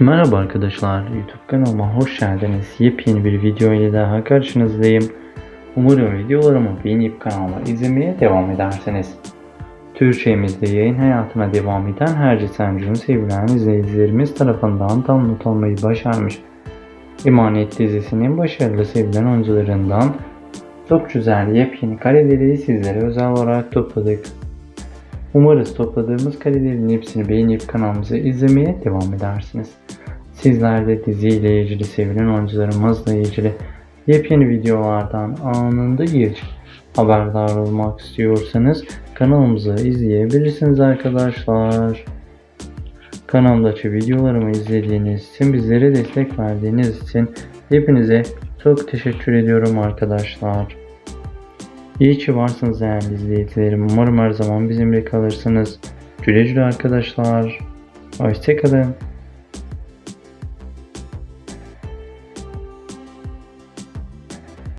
Merhaba arkadaşlar, YouTube kanalıma hoş geldiniz. Yepyeni bir video ile daha karşınızdayım. Umarım videolarımı beğenip kanalıma izlemeye devam edersiniz. Türkçemizde yayın hayatına devam eden Herci Sancı'nın sevilen izleyicilerimiz tarafından tam not almayı başarmış. Emanet dizisinin başarılı sevilen oyuncularından çok güzel yepyeni kareleri sizlere özel olarak topladık. Umarız topladığımız karelerin hepsini beğenip kanalımızı izlemeye devam edersiniz. Sizler de diziyle ilgili sevilen oyuncularımızla ilgili yepyeni videolardan anında ilk haberdar olmak istiyorsanız kanalımızı izleyebilirsiniz arkadaşlar. Kanalımdaki videolarımı izlediğiniz için bizlere destek verdiğiniz için hepinize çok teşekkür ediyorum arkadaşlar. İyi ki varsınız değerli izleyicilerim. Umarım her zaman bizimle kalırsınız. Güle güle arkadaşlar. Hoşçakalın.